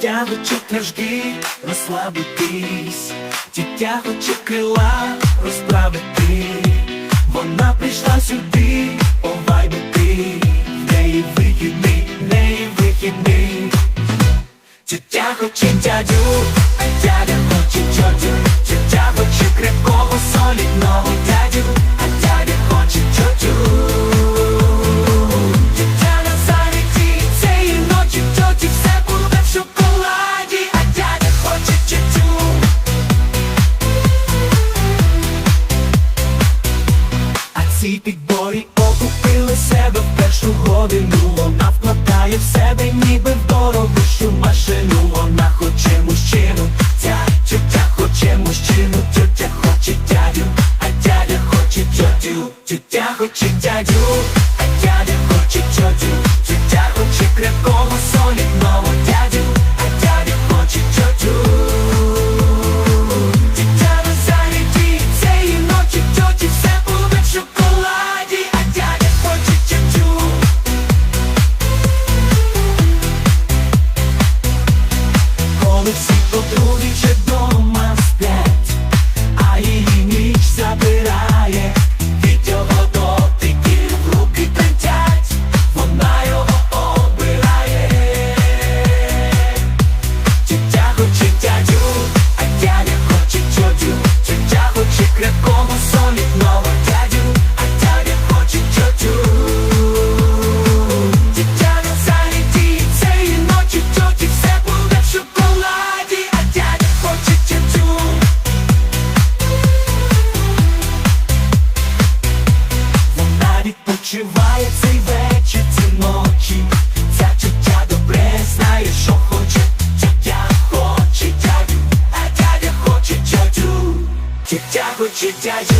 Тітя хоче книжки розслабитись, тітя хоче крила розправити. Вона прийшла сюди, овайбити, в неї вихідний, в неї вихідний. дитя хоче дядю, дядя хоче тьотю, Ці підборі окупили себе в першу годину. Вона вкладає в себе ніби в дорогущу машину. Вона хоче мужчину, ця тютя хоче мужчину Тютя хоче дядю, а дядя хоче тютю, Тютя хоче дядю, відпочиває цей вечір, ці ночі. Ця чуття добре знає, що хоче. Тютя хоче дядю, а дядя хоче дядю, Тютя хоче дядю,